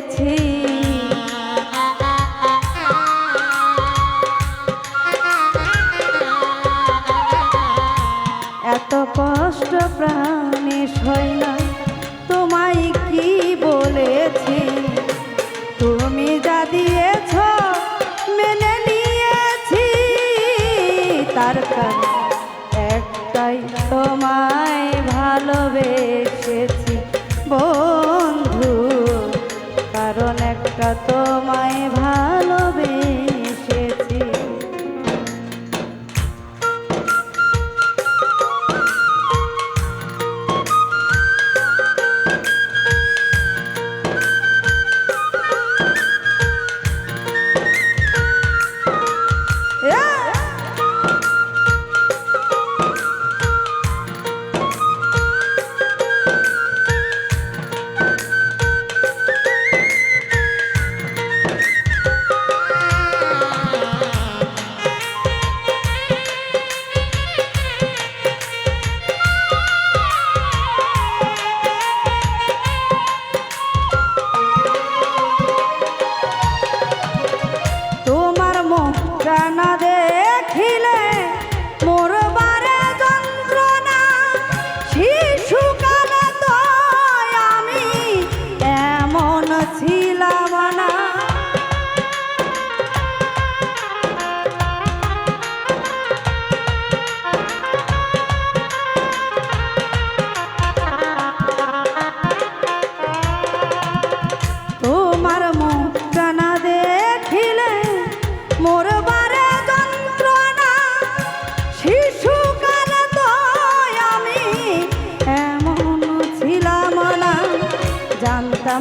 করেছি তোমায় ভাই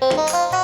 Música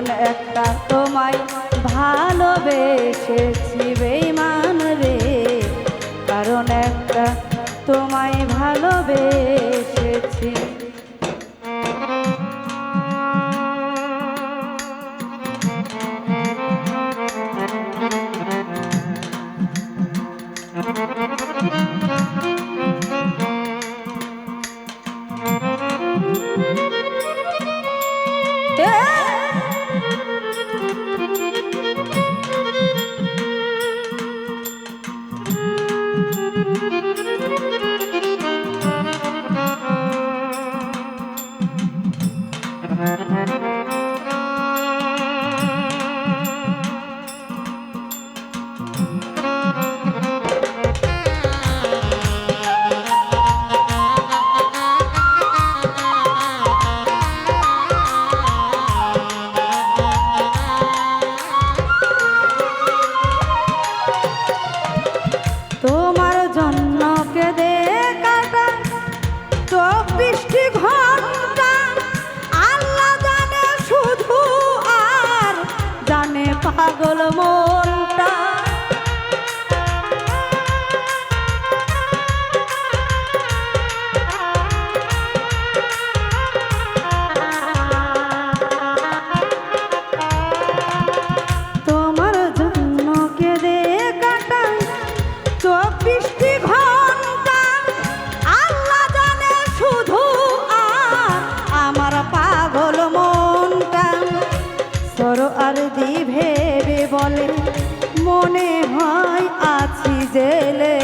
কারণ একটা তোমায় ভালোবেসেছি বেইমান রে। কারণ একটা তোমায় ভালোবেসেছি। তোমার পাগল মনটা বলে, মনে হয় আছি জেলে।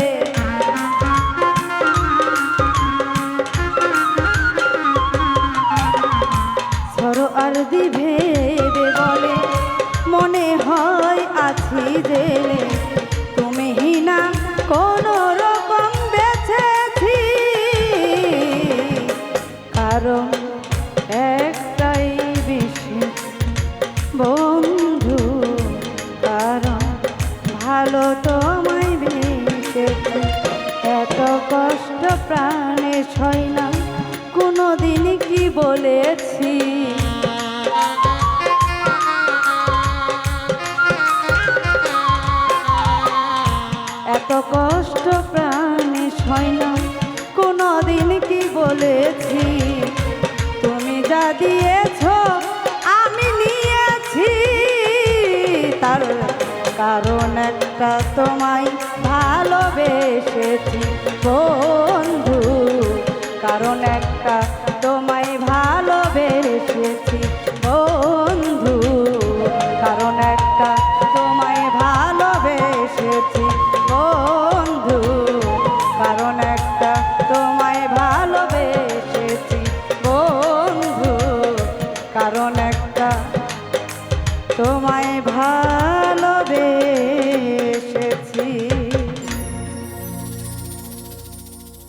সর আর ভেবে বলে, মনে হয় আছি জেলে। তুমি হিনা কোন রকম বেঁচেছি। কারণ তোমায় বেসেছি কষ্ট প্রাণে না কোনো দিন কি বলেছি? এত কষ্ট প্রাণে না কোনো দিন কি বলেছি? তুমি যা দিয়েছ, আমি নিয়েছি। তার কারণ তোমায় ভালোবেসেছি।